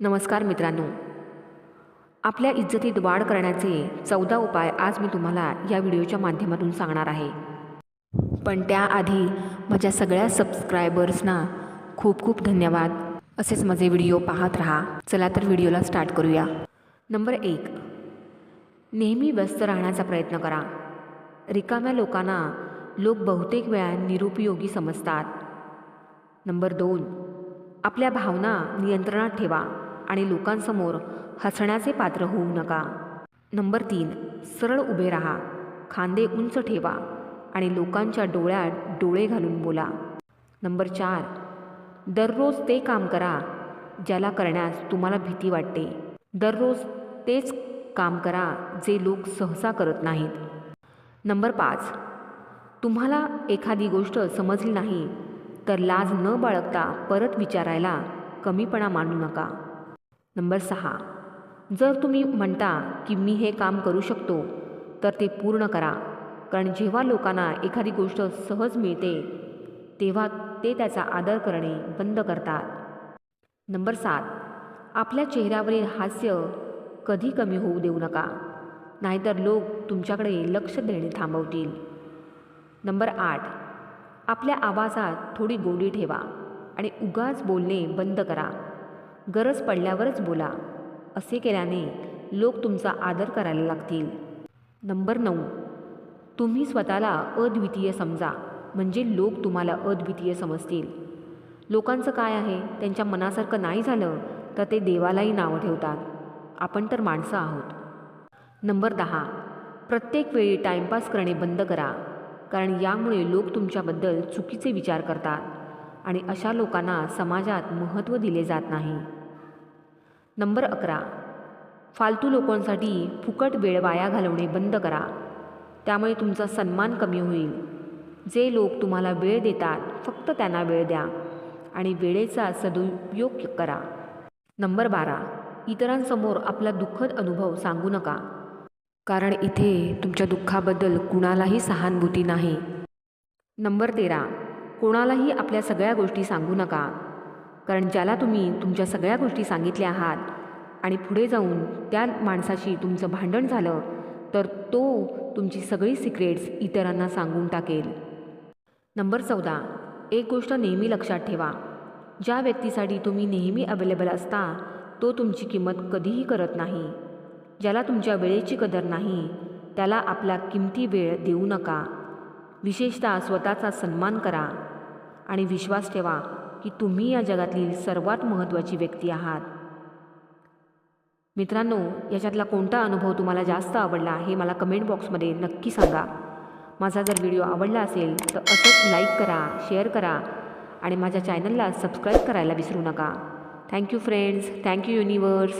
नमस्कार मित्रांनो. आपल्या इज्जतीत वाढ करण्याचे चौदा उपाय आज मी तुम्हाला या व्हिडिओच्या माध्यमातून सांगणार आहे. पण त्याआधी माझ्या सगळ्या सबस्क्रायबर्सना खूप खूप धन्यवाद. असेच माझे व्हिडिओ पाहत राहा. चला तर व्हिडिओला स्टार्ट करूया. नंबर एक. नेहमी व्यस्त राहण्याचा प्रयत्न करा. रिकाम्या लोकांना लोक बहुतेक वेळा निरुपयोगी समजतात. नंबर दोन. आपल्या भावना नियंत्रणात ठेवा. आणि लोकांसमोर हसण्याचे पात्र होऊ नका. नंबर तीन सरळ उभे राहा. खांदे उंच ठेवा आणि लोकांच्या डोळ्यात डोळे घालून बोला. नंबर चार दररोज ते काम करा ज्याला करण्यास तुम्हाला भीती वाटते. दररोज तेच काम करा जे लोक सहसा करत नाहीत. नंबर पाच तुम्हाला एखादी गोष्ट समजली नाही तर लाज न बाळगता परत विचारायला कमीपणा मानू नका. नंबर सहा. जर तुम्ही म्हणता की मी हे काम करू शकतो तर ते पूर्ण करा. कारण जेव्हा लोकांना एखादी गोष्ट सहज मिळते तेव्हा ते त्याचा आदर करणे बंद करतात. नंबर सात. आपल्या चेहऱ्यावरील हास्य कधी कमी होऊ देऊ नका. नाहीतर लोक तुमच्याकडे लक्ष देणे थांबवतील. नंबर आठ. आपल्या आवाजात थोडी गोडी ठेवा आणि उगाच बोलणे बंद करा. गरज पडल्यावरच बोला. असे केल्याने लोक तुमचा आदर करायला लागतील. नंबर नऊ. तुम्ही स्वतःला अद्वितीय समजा. म्हणजे लोक तुम्हाला अद्वितीय समजतील. लोकांचं काय आहे? त्यांच्या मनासारखं नाही झालं तर ते देवालाही नावं ठेवतात. आपण तर माणसं आहोत. नंबर दहा. प्रत्येक वेळी टाईमपास करणे बंद करा. कारण यामुळे लोक तुमच्याबद्दल चुकीचे विचार करतात. आणि अशा लोकांना समाजात महत्त्व दिले जात नाही. नंबर अकरा. फालतू लोकांसाठी फुकट वेळ वाया घालवणे बंद करा. त्यामुळे तुमचा सन्मान कमी होईल. जे लोक तुम्हाला वेळ देतात फक्त त्यांना वेळ द्या आणि वेळेचा सदुपयोग करा. नंबर बारा. इतरांसमोर आपला दुःखद अनुभव सांगू नका. कारण इथे तुमच्या दुःखाबद्दल कुणालाही सहानुभूती नाही. नंबर तेरा. कोणालाही आपल्या सगळ्या गोष्टी सांगू नका. कारण ज्याला तुम्ही तुमच्या सगळ्या गोष्टी सांगितल्या आहात आणि पुढे जाऊन त्या माणसाशी तुमचं भांडण झालं तर तो तुमची सगळी सिक्रेट्स इतरांना सांगून टाकेल. नंबर चौदा. एक गोष्ट नेहमी लक्षात ठेवा. ज्या व्यक्तीसाठी तुम्ही नेहमी अवेलेबल असता तो तुमची किंमत कधीही करत नाही. ज्याला तुमच्या वेळेची कदर नाही त्याला आपला किमती वेळ देऊ नका. विशेषतः स्वतःचा सन्मान करा आणि विश्वास ठेवा. की तुम्ही या जगातील सर्वात महत्त्वाची व्यक्ती आहात. मित्रांनो याच्यातला कोणता अनुभव तुम्हाला जास्त आवडला हे मला कमेंट बॉक्समध्ये नक्की सांगा. माझा जर व्हिडिओ आवडला असेल तर असंच लाईक करा शेअर करा आणि माझ्या चॅनलला सबस्क्राईब करायला विसरू नका. Thank you friends thank you universe